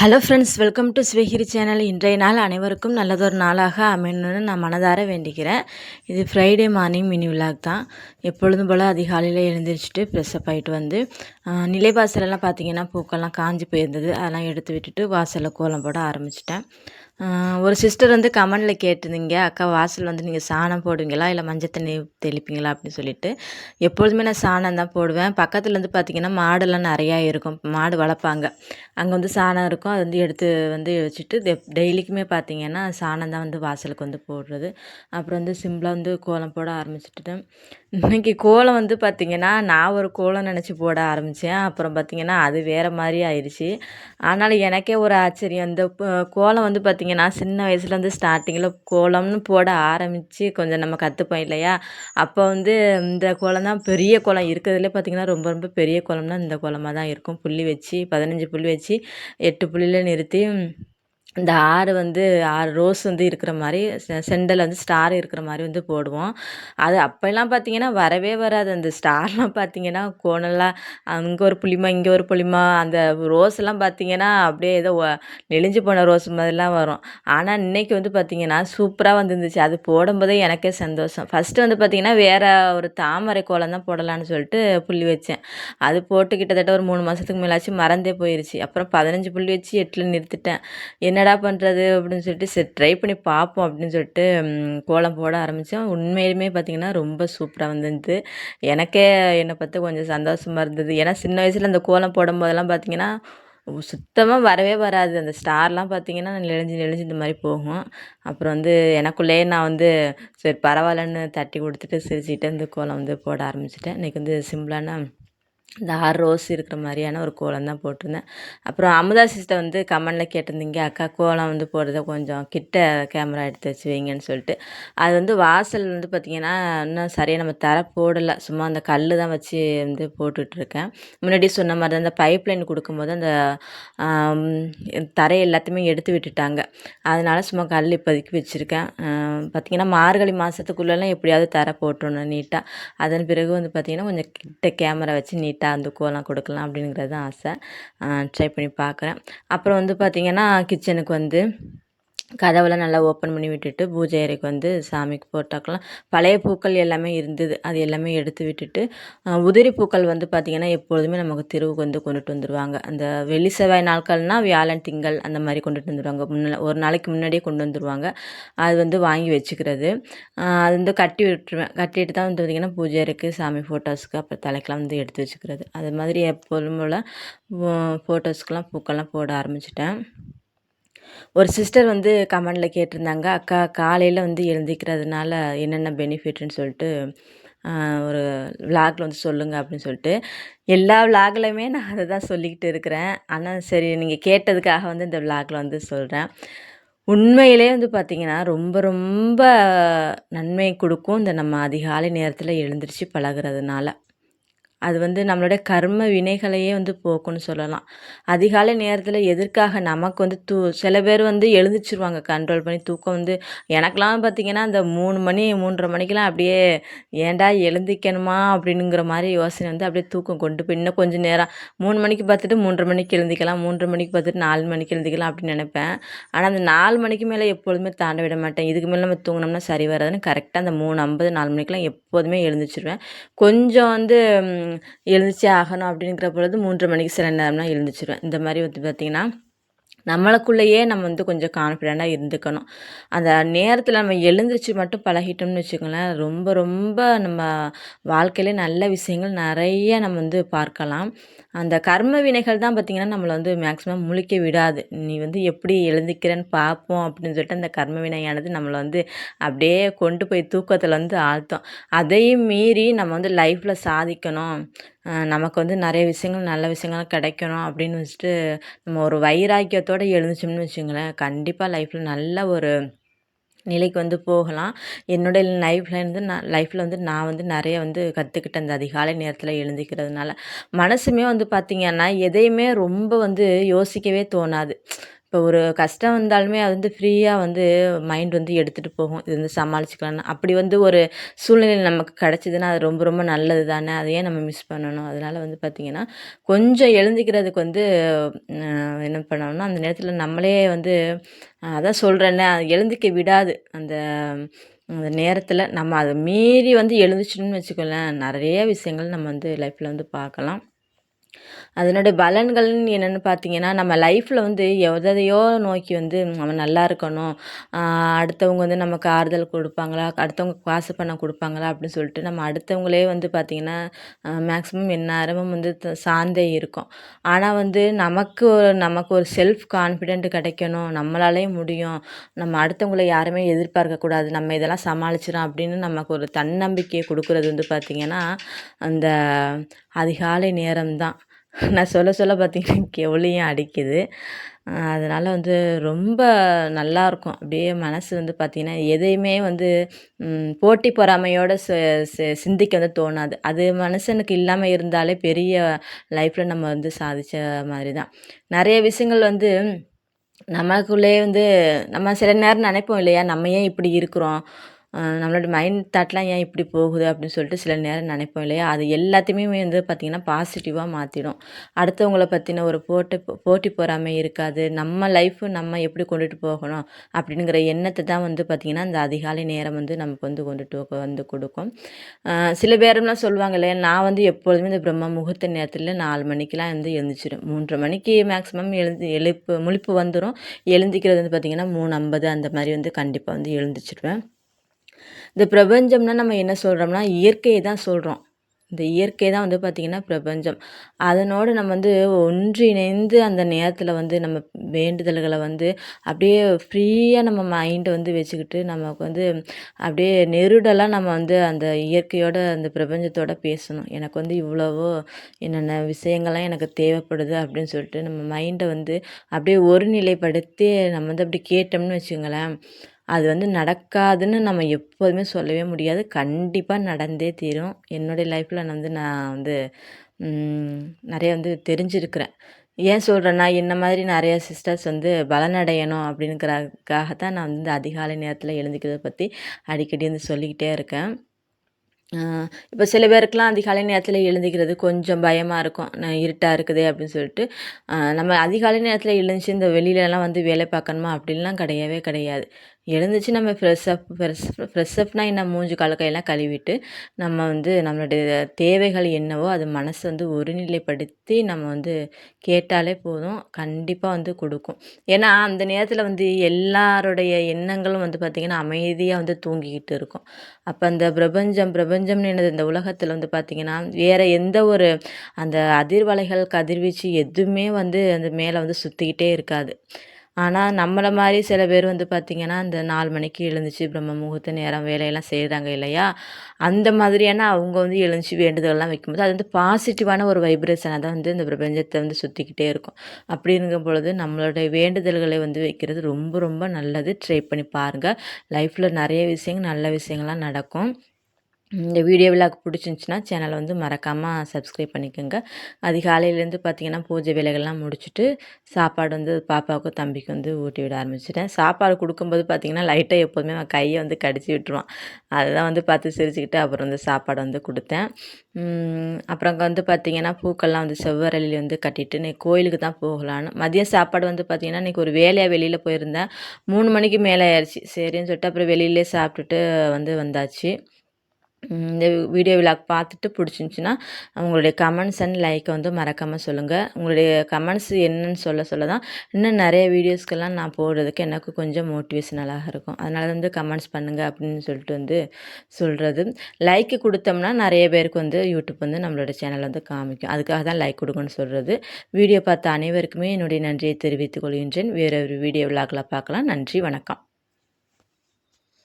Hello friends welcome to ஸ்விகிரி channel இன்றைய நாள் அனைவருக்கும் நல்லதொரு நாளாக அமையணும்னு நான் மனதார வேண்டிக்கிறேன். இது ஃப்ரைடே மார்னிங் மினி விளாக் தான். எப்பொழுதும் போல் அதிகாலையில் எழுந்திரிச்சிட்டு ஃப்ரெஷ்அப் ஆகிட்டு வந்து நிலைவாசலெல்லாம் பார்த்தீங்கன்னா பூக்கள்லாம் காஞ்சி போயிருந்தது. அதெல்லாம் எடுத்து விட்டுட்டு வாசலில் கோலம் போட ஆரம்பிச்சிட்டேன். ஒரு சிஸ்டர் வந்து கமெண்டில் கேட்டிருந்தீங்க அக்கா வாசல் வந்து நீங்கள் சாணம் போடுவீங்களா? இல்லை மஞ்சள் தண்ணி தெளிப்பீங்களா? அப்படின்னு சொல்லிட்டு. எப்பொழுதுமே நான் சாணம் தான் போடுவேன். பக்கத்தில் வந்து பார்த்திங்கன்னா மாடெல்லாம் நிறையா இருக்கும். மாடு வளர்ப்பாங்க. அங்கே வந்து சாணம் இருக்கும். அது வந்து எடுத்து வந்து வச்சுட்டு டெய்லிக்குமே பார்த்திங்கன்னா சாணம் தான் வந்து வாசலுக்கு வந்து போடுறது. அப்புறம் வந்து சிம்பிளாக வந்து கோலம் போட ஆரம்பிச்சுட்டு இன்றைக்கி கோலம் வந்து பார்த்திங்கன்னா நான் ஒரு கோலம் நினச்சி போட ஆரம்பித்தேன் அப்புறம் பார்த்திங்கன்னா அது வேறு மாதிரி ஆயிடுச்சு. ஆனாலும் எனக்கே ஒரு ஆச்சரியம். இந்த கோலம் வந்து பார்த்திங்கன்னா சின்ன வயசுலேருந்து ஸ்டார்டிங்கில் கோலம்னு போட ஆரம்பித்து கொஞ்சம் நம்ம கற்றுப்போம் இல்லையா? அப்போ வந்து இந்த கோலம் தான் பெரிய கோலம் இருக்கிறதுலே பார்த்திங்கன்னா ரொம்ப ரொம்ப பெரிய கோலம்னா இந்த கோலமாக தான் இருக்கும். புள்ளி வச்சு பதினஞ்சு புள்ளி வச்சு எட்டு புள்ளியில் நிறுத்தி இந்த ஆறு வந்து ஆறு ரோஸ் வந்து இருக்கிற மாதிரி செண்டில் வந்து ஸ்டார் இருக்கிற மாதிரி வந்து போடுவோம். அது அப்போல்லாம் பார்த்தீங்கன்னா வரவே வராது. அந்த ஸ்டார்லாம் பார்த்தீங்கன்னா கோணலாக அங்கே ஒரு புளிமா இங்கே ஒரு புளிமா அந்த ரோஸ்லாம் பார்த்தீங்கன்னா அப்படியே ஏதோ நெளிஞ்சு போன ரோஸ் மாதிரிலாம் வரும். ஆனால் இன்றைக்கி வந்து பார்த்திங்கன்னா சூப்பராக வந்துருந்துச்சு. அது போடும்போதே எனக்கே சந்தோஷம். ஃபஸ்ட்டு வந்து பார்த்திங்கன்னா வேறு ஒரு தாமரை கோலம் தான் போடலான்னு சொல்லிட்டு புள்ளி வச்சேன். அது போட்டு கிட்டத்தட்ட ஒரு மூணு மாதத்துக்கு மேலாச்சும் மறந்தே போயிடுச்சு அப்புறம் பதினஞ்சு புள்ளி வச்சு எட்டில் நிறுத்திட்டேன். என்ன என்னடா பண்ணுறது அப்படின்னு சொல்லிட்டு சரி ட்ரை பண்ணி பார்ப்போம் அப்படின்னு சொல்லிட்டு கோலம் போட ஆரம்பித்தோம் உண்மையிலுமே பார்த்திங்கன்னா ரொம்ப சூப்பராக வந்துருந்து எனக்கே என்னை பார்த்து கொஞ்சம் சந்தோஷமாக இருந்தது. ஏன்னா சின்ன வயசில் அந்த கோலம் போடும்போதெல்லாம் பார்த்திங்கன்னா சுத்தமாக வரவே வராது. அந்த ஸ்டார்லாம் பார்த்தீங்கன்னா நெளிஞ்சு நெளிஞ்சு இந்த மாதிரி போகும். அப்புறம் வந்து எனக்குள்ளேயே நான் வந்து சரி பரவாயில்லன்னு தட்டி கொடுத்துட்டு சிரிச்சுட்டு அந்த கோலம் வந்து போட ஆரம்பிச்சிட்டேன். இன்றைக்கி வந்து சிம்பிளான இந்த ஆறு ரோஸ் இருக்கிற மாதிரியான ஒரு கோலம் தான் போட்டிருந்தேன். அப்புறம் அமுதா சிஸ்டர் வந்து கமெண்டில் கேட்டிருந்தீங்க அக்கா கோலம் வந்து போடுறத கொஞ்சம் கிட்ட கேமரா எடுத்து வச்சு வைங்கன்னு சொல்லிட்டு. அது வந்து வாசல் வந்து பார்த்திங்கன்னா இன்னும் சரியாக நம்ம தர போடலை. சும்மா அந்த கல் தான் வச்சு வந்து போட்டுட்ருக்கேன். முன்னாடி சொன்ன மாதிரி தான் அந்த பைப் லைன் கொடுக்கும்போது அந்த தரை எல்லாத்தையுமே எடுத்து விட்டுட்டாங்க. அதனால் சும்மா கல் இப்போதைக்கு வச்சுருக்கேன். பார்த்திங்கன்னா மார்கழி மாதத்துக்குள்ளெல்லாம் எப்படியாவது தர போட்டுருணும் நீட்டாக அதன் பிறகு வந்து பார்த்திங்கன்னா கொஞ்சம் கிட்ட கேமரா வச்சு நீட்டாக லைட்டாக அந்த கோலம் கொடுக்கலாம் அப்படிங்கிறது தான் ஆசை. ட்ரை பண்ணி பார்க்குறேன். அப்புறம் வந்து பார்த்திங்கன்னா கிச்சனுக்கு வந்து கதவெல்லாம் நல்லா ஓப்பன் பண்ணி விட்டுட்டு பூஜை அறைக்கு வந்து சாமிக்கு போட்டாக்கலாம். பழைய பூக்கள் எல்லாமே இருந்தது அது எல்லாமே எடுத்து விட்டுட்டு உதிரி பூக்கள் வந்து பார்த்திங்கன்னா எப்பொழுதுமே நமக்கு தெருவுக்கு வந்து கொண்டுட்டு வந்துடுவாங்க அந்த வெள்ளி செவ்வாய் நாட்கள்னால் வியாழன் திங்கள் அந்த மாதிரி கொண்டுட்டு வந்துடுவாங்க முன்ன ஒரு நாளைக்கு முன்னாடியே கொண்டு வந்துடுவாங்க அது வந்து வாங்கி வச்சுக்கிறது. அது வந்து கட்டி விட்டுருவேன். கட்டிட்டு தான் வந்து பார்த்திங்கன்னா பூஜை அறைக்கு சாமி ஃபோட்டோஸ்க்கு அப்புறம் தலைக்கெலாம் வந்து எடுத்து வச்சுக்கிறது. அது மாதிரி எப்பொழுதும் போல் ஃபோட்டோஸ்க்கெலாம் பூக்கள்லாம் போட ஆரம்பிச்சிட்டேன். ஒரு சிஸ்டர் வந்து கமெண்டில் கேட்டிருந்தாங்க. அக்கா காலையில் வந்து எழுந்திக்கிறதுனால என்னென்ன பெனிஃபிட்னு சொல்லிட்டு ஒரு விளாகில் வந்து சொல்லுங்கள் அப்படின்னு சொல்லிட்டு எல்லா விளாக்லையுமே நான் அதை தான் சொல்லிக்கிட்டு இருக்கிறேன். ஆனால் சரி நீங்கள் கேட்டதுக்காக வந்து இந்த விளாகில் வந்து சொல்கிறேன் உண்மையிலே வந்து பார்த்திங்கன்னா ரொம்ப ரொம்ப நன்மை கொடுக்கும். இந்த நம்ம அதிகாலை நேரத்தில் எழுந்திரிச்சு பழகிறதுனால. அது வந்து நம்மளோட கர்ம வினைகளையே வந்து போக்குன்னு சொல்லலாம். அதிகாலை நேரத்தில் எதற்காக நமக்கு வந்து தூ சில பேர் வந்து எழுந்திரிச்சிருவாங்க கண்ட்ரோல் பண்ணி தூக்கம் வந்து. எனக்கெலாம் பார்த்திங்கன்னா அந்த மூணு மணி மூன்றரை மணிக்கெலாம் அப்படியே ஏன்டா எழுந்திக்கணுமா? அப்படிங்கிற மாதிரி யோசனை வந்து அப்படியே தூக்கம் கொண்டு போய் இன்னும் கொஞ்சம் நேரம். மூணு மணிக்கு பார்த்துட்டு மூன்றரை மணிக்கு எழுந்திக்கலாம் மூன்றரை மணிக்கு பார்த்துட்டு நாலு மணிக்கு எழுந்திக்கலாம் அப்படின்னு நினைப்பேன். ஆனால் அந்த நாலு மணிக்கு மேலே எப்பொழுதுமே தாண்ட விட மாட்டேன். இதுக்கு மேலே நம்ம தூங்கினோம்னா சரி வராதுன்னு கரெக்டாக அந்த மூணு ஐம்பது நாலு மணிக்கெலாம் எப்போதுமே எழுந்திரிச்சிருவேன். கொஞ்சம் வந்து எழுந்துச்சே ஆகணும் அப்படிங்கிற பொழுது மூன்று மணிக்கு சில நேரம்லாம் எழுந்துச்சிருவேன் இந்த மாதிரி வந்து பார்த்திங்கன்னா நம்மளுக்குள்ளேயே நம்ம வந்து கொஞ்சம் கான்ஃபிடெண்ட்டாக இருந்துக்கணும். அந்த நேரத்தில் நம்ம எழுந்திரிச்சு மட்டும் பழகிட்டோம்னு வச்சுக்கோங்களேன் ரொம்ப ரொம்ப நம்ம வாழ்க்கையிலே நல்ல விஷயங்கள் நிறைய நம்ம வந்து பார்க்கலாம். அந்த கர்ம வினைகள் தான் பார்த்திங்கன்னா நம்மளை வந்து மேக்ஸிமம் முழிக்க விடாது. நீ வந்து எப்படி எழுந்திக்கிறேன்னு பார்ப்போம் அப்படின்னு சொல்லிட்டு அந்த கர்ம வினையானது நம்மளை வந்து அப்படியே கொண்டு போய் தூக்கத்தில் வந்து ஆழ்த்தோம். அதையும் மீறி நம்ம வந்து லைஃப்பில் சாதிக்கணும். நமக்கு வந்து நிறைய விஷயங்கள் நல்ல விஷயங்கள் கிடைக்கணும் அப்படின்னு வச்சுட்டு நம்ம ஒரு வைராக்கியத்தோடு எழுந்துச்சோம்னு வச்சுங்களேன் கண்டிப்பாக லைஃப்பில் நல்ல ஒரு நிலைக்கு வந்து போகலாம். என்னுடைய லைஃப்பில் இருந்து நான் லைஃப்பில் வந்து நான் வந்து நிறைய வந்து கற்றுக்கிட்டேன் அந்த அதிகாலை நேரத்தில் எழுந்திக்கிறதுனால. மனசுமே வந்து பார்த்திங்கன்னா எதையுமே ரொம்ப வந்து யோசிக்கவே தோணாது. இப்போ ஒரு கஷ்டம் வந்தாலுமே அது வந்து ஃப்ரீயாக வந்து மைண்ட் வந்து எடுத்துகிட்டு போகும். இது வந்து சமாளிச்சுக்கலாம்னு. அப்படி வந்து ஒரு சூழ்நிலை நமக்கு கிடச்சிதுன்னா அது ரொம்ப ரொம்ப நல்லது தானே அதை ஏன் நம்ம மிஸ் பண்ணணும். அதனால் வந்து பார்த்திங்கன்னா கொஞ்சம் எழுந்திக்கிறதுக்கு வந்து என்ன பண்ணணும்னா அந்த நேரத்தில் நம்மளே வந்து அதான் சொல்கிறேன்னே எழுந்திக்க விடாது. அந்த அந்த நேரத்தில் நம்ம அதை மீறி வந்து எழுந்துச்சுன்னு வச்சுக்கோங்களேன் நிறைய விஷயங்கள் நம்ம வந்து லைஃப்பில் வந்து பார்க்கலாம். அதனுடைய பலன்கள்னு என்னென்னு பார்த்தீங்கன்னா நம்ம லைஃப்பில் வந்து எதையோ நோக்கி வந்து நம்ம நல்லா இருக்கணும். அடுத்தவங்க வந்து நமக்கு ஆறுதல் கொடுப்பாங்களா? அடுத்தவங்க காசு பணம் கொடுப்பாங்களா? அப்படின்னு சொல்லிட்டு நம்ம அடுத்தவங்களே வந்து பார்த்திங்கன்னா மேக்ஸிமம் எந்நேரமும் வந்து சார்ந்தே இருக்கும். ஆனால் வந்து நமக்கு ஒரு நமக்கு ஒரு செல்ஃப் கான்ஃபிடென்ட் கிடைக்கணும். நம்மளாலேயே முடியும். நம்ம அடுத்தவங்கள யாருமே எதிர்பார்க்கக்கூடாது நம்ம இதெல்லாம் சமாளிச்சிடும் அப்படின்னு நமக்கு ஒரு தன்னம்பிக்கையை கொடுக்குறது வந்து பார்த்திங்கன்னா அந்த அதிகாலை நேரம் தான் நான் சொல்ல சொல்ல பார்த்தீங்கன்னா கெவுளியும் அடிக்குது. அதனால் வந்து ரொம்ப நல்லாயிருக்கும் அப்படியே மனசு வந்து பார்த்திங்கன்னா எதையுமே வந்து போட்டி பொறாமையோடு சிந்திக்க வந்து தோணாது. அது மனுஷனுக்கு இல்லாமல் இருந்தாலே பெரிய லைஃப்பில் நம்ம வந்து சாதித்த மாதிரி தான் நிறைய விஷயங்கள் வந்து நமக்குள்ளே வந்து நம்ம சில நேரம் நினைப்போம் இல்லையா நம்ம ஏன் இப்படி இருக்கிறோம்? நம்மளோட மைண்ட் தாட்லாம் ஏன் இப்படி போகுது அப்படின்னு சொல்லிட்டு சில நேரம் நினைப்போம் இல்லையா? அது எல்லாத்தையுமே வந்து பார்த்திங்கன்னா பாசிட்டிவாக மாற்றிடும் அடுத்தவங்கள பற்றின ஒரு போட்டு போட்டி பொறாமை இருக்காது. நம்ம லைஃப்பு நம்ம எப்படி கொண்டுட்டு போகணும் அப்படிங்கிற எண்ணத்தை தான் வந்து பார்த்திங்கன்னா அந்த அதிகாலை நேரம் வந்து நமக்கு வந்து கொண்டுட்டு வந்து கொடுக்கும். சில பேரெல்லாம் சொல்லுவாங்க இல்லையா? நான் வந்து எப்பொழுதுமே இந்த பிரம்ம முகூர்த்த நேரத்தில் நாலு மணிக்கெலாம் வந்து எழுந்துச்சிடும் மூன்றரை மணிக்கு மேக்ஸிமம் எழுந்து எழுப்பு முழிப்பு வந்துடும் எழுந்திக்கிறது வந்து பார்த்திங்கன்னா மூணு ஐம்பது அந்த மாதிரி வந்து கண்டிப்பாக வந்து எழுந்துச்சிடுவேன் இந்த பிரபஞ்சம்னா நம்ம என்ன சொல்கிறோம்னா இயற்கையை தான் சொல்கிறோம் இந்த இயற்கை தான் வந்து பார்த்திங்கன்னா பிரபஞ்சம். அதனோடு நம்ம வந்து ஒன்றிணைந்து அந்த நேரத்தில் வந்து நம்ம வேண்டுதல்களை வந்து அப்படியே ஃப்ரீயாக நம்ம மைண்டை வந்து வச்சுக்கிட்டு நமக்கு வந்து அப்படியே நெருடலாக நம்ம வந்து அந்த இயற்கையோட அந்த பிரபஞ்சத்தோட பேசணும். எனக்கு வந்து இவ்வளவோ என்னென்ன விஷயங்கள்லாம் எனக்கு தேவைப்படுது அப்படின்னு சொல்லிட்டு நம்ம மைண்டை வந்து அப்படியே ஒருநிலைப்படுத்தி நம்ம வந்து அப்படி கேட்டோம்னு வச்சுங்களேன் அது வந்து நடக்காதுன்னு நம்ம எப்போதுமே சொல்லவே முடியாது. கண்டிப்பாக நடந்தே தீரும். என்னுடைய லைஃப்பில் நான் வந்து நான் வந்து நிறைய வந்து தெரிஞ்சிருக்கிறேன். ஏன் சொல்கிறேன்னா என்ன மாதிரி நிறைய சிஸ்டர்ஸ் வந்து பலனடையணும் அப்படிங்கிறதுக்காக தான் நான் வந்து அதிகாலை நேரத்தில் எழுந்திக்கிறத பற்றி அடிக்கடி வந்து சொல்லிக்கிட்டே இருக்கேன். இப்போ சில பேருக்குலாம் அதிகாலை நேரத்தில் எழுந்திக்கிறது கொஞ்சம் பயமாக இருக்கும். நான் இருட்டாக இருக்குது அப்படின்னு சொல்லிட்டு நம்ம அதிகாலை நேரத்தில் எழுந்துச்சு இந்த வெளியிலலாம் வந்து வேலை பார்க்கணுமா அப்படின்லாம் கிடையவே கிடையாது. எழுந்துச்சு நம்ம ஃப்ரெஷ் அப் ஃப்ரெஷ் ஃப்ரெஷ் அப்னால் என்ன? மூஞ்சி கலக்கையெல்லாம் கழுவிட்டு நம்ம வந்து நம்மளுடைய தேவைகள் என்னவோ அது மனசை வந்து ஒருநிலைப்படுத்தி நம்ம வந்து கேட்டாலே போதும். கண்டிப்பாக வந்து கொடுக்கும். ஏன்னா அந்த நேரத்தில் வந்து எல்லாருடைய எண்ணங்களும் வந்து பார்த்திங்கன்னா அமைதியாக வந்து தூங்கிக்கிட்டு இருக்கும். அப்போ அந்த பிரபஞ்சம் பிரபஞ்சம்னு என்னது? இந்த உலகத்தில் வந்து பார்த்திங்கன்னா வேறு எந்த ஒரு அந்த அதிர்வலைகள் கதிர்வீச்சு எதுவுமே வந்து அந்த மேலே வந்து சுற்றிக்கிட்டே இருக்காது. ஆனால் நம்மளை மாதிரி சில பேர் வந்து பார்த்திங்கன்னா இந்த நாலு மணிக்கு எழுந்துச்சு பிரம்ம முகூர்த்த நேரம் வேலையெல்லாம் செய்கிறாங்க இல்லையா? அந்த மாதிரியான அவங்க வந்து எழுந்துச்சு வேண்டுதல்லாம் வைக்கும்போது அது வந்து பாசிட்டிவான ஒரு வைப்ரேஷனாக தான் வந்து இந்த பிரபஞ்சத்தை வந்து சுற்றிக்கிட்டே இருக்கும். அப்படிங்கும் பொழுது நம்மளுடைய வேண்டுதல்களை வந்து வைக்கிறது ரொம்ப ரொம்ப நல்லது. ட்ரை பண்ணி பாருங்கள் லைஃப்பில் நிறைய விஷயங்கள் நல்ல விஷயங்கள்லாம் நடக்கும். இந்த வீடியோ விழாக்கு பிடிச்சிருந்துச்சின்னா சேனலை வந்து மறக்காமல் சப்ஸ்கிரைப் பண்ணிக்கோங்க. அதிகாலையிலேருந்து பார்த்திங்கன்னா பூஜை வேலைகள்லாம் முடிச்சுட்டு சாப்பாடு வந்து பாப்பாவுக்கும் தம்பிக்கு வந்து ஊட்டி விட ஆரம்பிச்சிட்டேன். சாப்பாடு கொடுக்கும்போது பார்த்திங்கன்னா லைட்டாக எப்போதுமே அவன் கையை வந்து கடிச்சு விட்டுருவான். அதுதான் வந்து பார்த்து சிரிச்சுக்கிட்டு அப்புறம் வந்து சாப்பாடு வந்து கொடுத்தேன். அப்புறம் அங்கே வந்து பார்த்திங்கன்னா பூக்கள்லாம் வந்து செவ்வரளியில் வந்து கட்டிட்டு நீ கோயிலுக்கு தான் போகலான்னு. மதியம் சாப்பாடு வந்து பார்த்திங்கன்னா இன்றைக்கி ஒரு வேலையாக வெளியில் போயிருந்தேன். மூணு மணிக்கு மேலே ஆயிடுச்சு. சரின்னு சொல்லிட்டு அப்புறம் வெளியிலே சாப்பிட்டுட்டு வந்து வந்தாச்சு. இந்த வீடியோ விலாக் பார்த்துட்டு பிடிச்சிருந்துச்சின்னா உங்களுடைய கமெண்ட்ஸ் அண்ட் லைக்கை வந்து மறக்காமல் சொல்லுங்கள் உங்களுடைய கமெண்ட்ஸ் என்னன்னு சொல்ல சொல்ல தான் இன்னும் நிறைய வீடியோஸ்க்கெல்லாம் நான் போடுறதுக்கு எனக்கு கொஞ்சம் மோட்டிவேஷனலாக இருக்கும். அதனால வந்து கமெண்ட்ஸ் பண்ணுங்கள் அப்படின்னு சொல்லிட்டு வந்து சொல்கிறது லைக்கு கொடுத்தோம்னா நிறைய பேருக்கு வந்து யூடியூப் வந்து நம்மளோட சேனல் வந்து காமிக்கும். அதுக்காக தான் லைக் கொடுக்கணும்னு சொல்கிறது வீடியோ பார்த்த அனைவருக்குமே என்னுடைய நன்றியை தெரிவித்துக் கொள்கின்றேன். வேறு ஒரு வீடியோ விலாகில் பார்க்கலாம். நன்றி வணக்கம்.